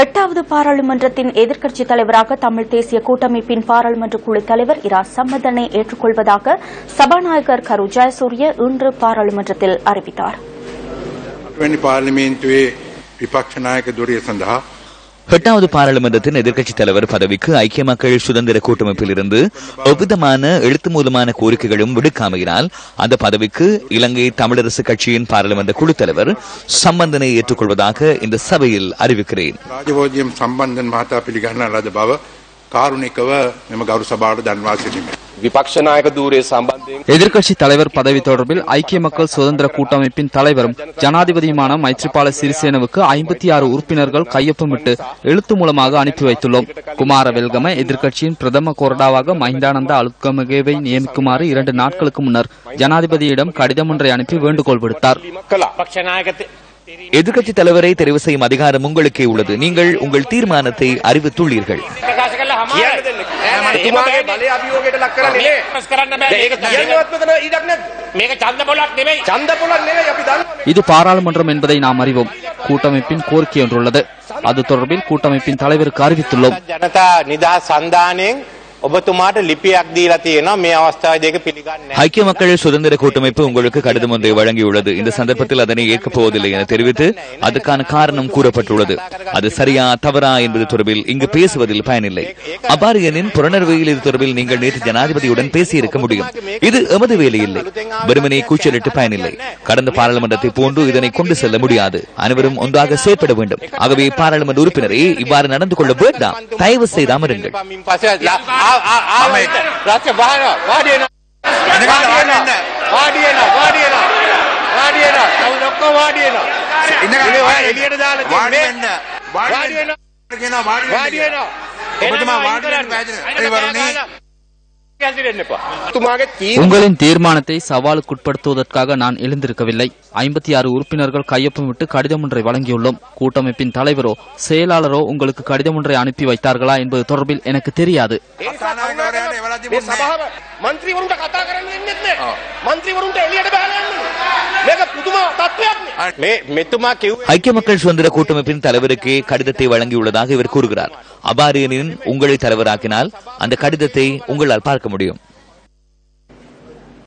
எட்டாவது பாராளுமன்றத்தின் எதிர்க்கட்சித் தலைவராக தமிழ் தேசிய கூட்டமைப்பின் பாராளுமன்ற குழு தலைவர் இரா சம்மதனை ஏற்றுக்கொள்வதாக சபாநாயகர் கரு ஜெயசூரிய இன்று பாராளுமன்றத்தில் அறிவித்தார். எட்டாவது பாராளுமன்றத்தின் எதிர்க்கட்சித் தலைவர் பதவிக்கு ஐக்கிய மக்கள் சுதந்திர கூட்டமைப்பில் இருந்து எவ்விதமான எழுத்து மூலமான கோரிக்கைகளும் விடுக்காமையினால் அந்த பதவிக்கு இலங்கை தமிழரசு கட்சியின் பாராளுமன்ற குழு தலைவர் சம்பந்தனை ஏற்றுக்கொள்வதாக இந்த சபையில் அறிவிக்கிறேன். சம்பந்தன் மாதா பிலிகான ராஜபாவ காருணிக்கவ நம்ம கௌரவ சபாவோட தன்வாசிமே விபக்ஷ எதிர்க்கட்சி தலைவர் பதவி தொடர்பில் ஐக்கிய மக்கள் சுதந்திர கூட்டமைப்பின் தலைவரும் ஜனாதிபதியுமான மைத்ரிபால சிறிசேனவுக்கு ஐம்பத்தி ஆறு உறுப்பினர்கள் கையொப்பமிட்டு எழுத்து மூலமாக அனுப்பி வைத்துள்ளோம். குமார வெல்கம எதிர்கட்சியின் பிரதம கொறடாவாக மஹிந்தானந்த அலுக்கமகேவை நியமிக்குமாறு இரண்டு நாட்களுக்கு முன்னர் ஜனாதிபதியிடம் கடிதம் ஒன்றை அனுப்பி வேண்டுகோள் விடுத்தார். எதிர்கட்சி தலைவரை தெரிவு செய்யும் அதிகாரம் உங்களுக்கே உள்ளது. நீங்கள் உங்கள் தீர்மானத்தை அறிவித்துள்ளீர்கள். இது பாராளுமன்றம் என்பதை நாம் அறிவோம். கூட்டமைப்பின் கோரிக்கை ஒன்றுள்ளது. அது தொடர்பில் கூட்டமைப்பின் தலைவருக்கு அறிவித்துள்ளோம். ஜனதா நிதா சந்தானின் ඔබතුමාට ලිපියක් දීලා තියෙනවා මේ අවස්ථාවේ දෙක පිළිගන්නේ ஐக்கிய மக்கள் சுதந்திர கூட்டமைப்பு உங்களுக்கு கடிதம் ஒன்றை வழங்கியுள்ளது இந்த சந்தர்ப்பத்தில் அதனை ஏற்கப் போவதில்லை என தெரிவித்து அதுக்கான காரணம் கூறப்பட்டுள்ளது அது சரியா தவறா என்பது தொடர்பில் இங்கு பேசுவதில் பயனில்லை அபாரியனின் புலனர்வையில் இது தொடர்பில் நீங்கள் நேற்று ஜனாதிபதியுடன் பேசியிருக்க முடியும் இது எமது வேலை இல்லை வெறுமனே கூச்சலிட்டு பயனில்லை கடந்த பாராளுமன்றத்தை போன்று இதனை கொண்டு செல்ல முடியாது அனைவரும் ஒன்றாக செயற்பட வேண்டும் ஆகவே பாராளுமன்ற உறுப்பினரே இவ்வாறு நடந்து கொள்ள வேண்டாம் தயவு செய்து රත්න බහන වාඩි වෙනවා වාඩි වෙනවා වාඩි වෙනවා වාඩි වෙනවා වාඩි වෙනවා කවුද ඔක්කොම වාඩි වෙනවා ඉන්න ඔය එළියට දාලා තියෙන වාඩි වෙන්න වාඩි වෙනවා කියනවා වාඩි වෙනවා ඔබතුමා වාඩි වෙන්න වැදගත් ඒ වරුණේ உங்களின் தீர்மானத்தை சவாலுக்குட்படுத்துவதற்காக நான் எழுந்திருக்கவில்லை. ஐம்பத்தி ஆறு உறுப்பினர்கள் கையொப்பமிட்டு கடிதம் ஒன்றை வழங்கியுள்ளோம். கூட்டமைப்பின் தலைவரோ செயலாளரோ உங்களுக்கு கடிதம் ஒன்றை அனுப்பி வைத்தார்களா என்பது தொடர்பில் எனக்கு தெரியாது. කතානායකවරයාට එවලා මේ තිබුණේ සභාව මන්ත්‍රීවරුන්ට කතා කරන්න දෙන්නෙත් නෑ. මන්ත්‍රීවරුන්ට එළියට බහලා යන්නේ. මේක පුදුම තත්ත්වයක් නේ. මේ මෙතුමා කිව්වේ ஐக்கிய மக்கள் சுதந்திர கூட்டமைப்பின் தலைவருக்கே கடிதத்தை வழங்கியுள்ளதாக இவர் கூறுகிறார் அபாரியனின் உங்களை தலைவராக்கினால் அந்த கடிதத்தை உங்களால் பார்க்க முடியும்